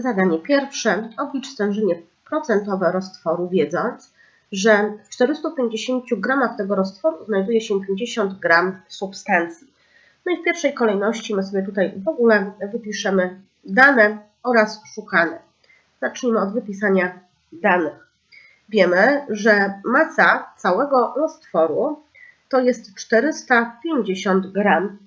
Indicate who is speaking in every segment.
Speaker 1: Zadanie pierwsze. Oblicz stężenie procentowe roztworu, wiedząc, że w 450 gramach tego roztworu znajduje się 50 gram substancji. No i w pierwszej kolejności my sobie tutaj w ogóle wypiszemy dane oraz szukane. Zacznijmy od wypisania danych. Wiemy, że masa całego roztworu to jest 450 gram,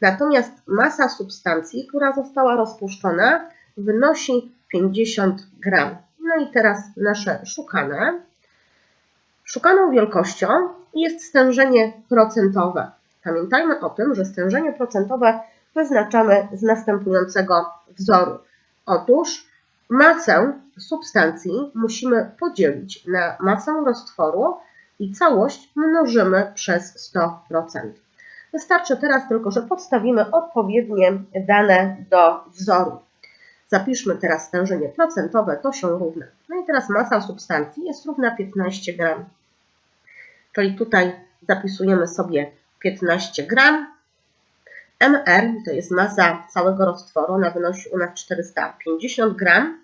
Speaker 1: natomiast masa substancji, która została rozpuszczona, wynosi 50 gram. No i teraz nasze szukane. Szukaną wielkością jest stężenie procentowe. Pamiętajmy o tym, że stężenie procentowe wyznaczamy z następującego wzoru. Otóż masę substancji musimy podzielić na masę roztworu i całość mnożymy przez 100%. Wystarczy teraz tylko, że podstawimy odpowiednie dane do wzoru. Zapiszmy teraz stężenie procentowe, to się równa. No i teraz masa substancji jest równa 15 gram. Czyli tutaj zapisujemy sobie 15 gram. MR to jest masa całego roztworu, ona wynosi u nas 450 gram.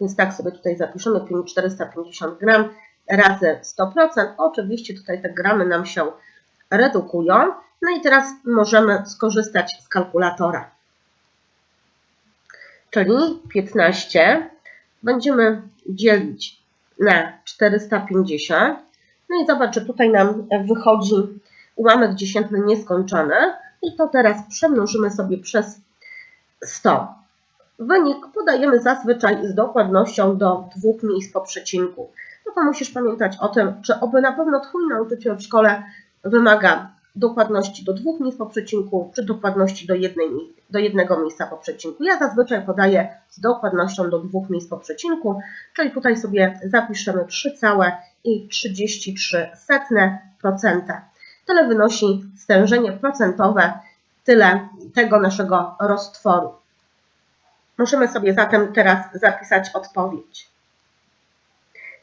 Speaker 1: Więc tak sobie tutaj zapiszemy 450 gram razy 100%. Oczywiście tutaj te gramy nam się redukują. No i teraz możemy skorzystać z kalkulatora. Czyli 15 będziemy dzielić na 450. No i zobacz, że tutaj nam wychodzi ułamek dziesiętny nieskończony. I to teraz przemnożymy sobie przez 100. Wynik podajemy zazwyczaj z dokładnością do dwóch miejsc po przecinku. No to musisz pamiętać o tym, czy oby na pewno Twój nauczyciel w szkole wymaga dokładności do dwóch miejsc po przecinku, czy dokładności do, jednej, do jednego miejsca po przecinku. Ja zazwyczaj podaję z dokładnością do dwóch miejsc po przecinku, czyli tutaj sobie zapiszemy 3,33%. Tyle wynosi stężenie procentowe, tyle tego naszego roztworu. Możemy sobie zatem teraz zapisać odpowiedź.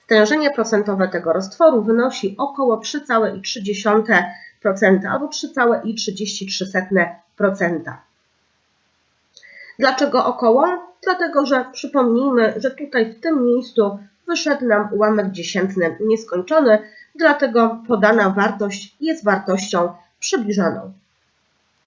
Speaker 1: Stężenie procentowe tego roztworu wynosi około 3,3% albo 3,33%. Dlaczego około? Dlatego, że przypomnijmy, że tutaj w tym miejscu wyszedł nam ułamek dziesiętny nieskończony, dlatego podana wartość jest wartością przybliżoną.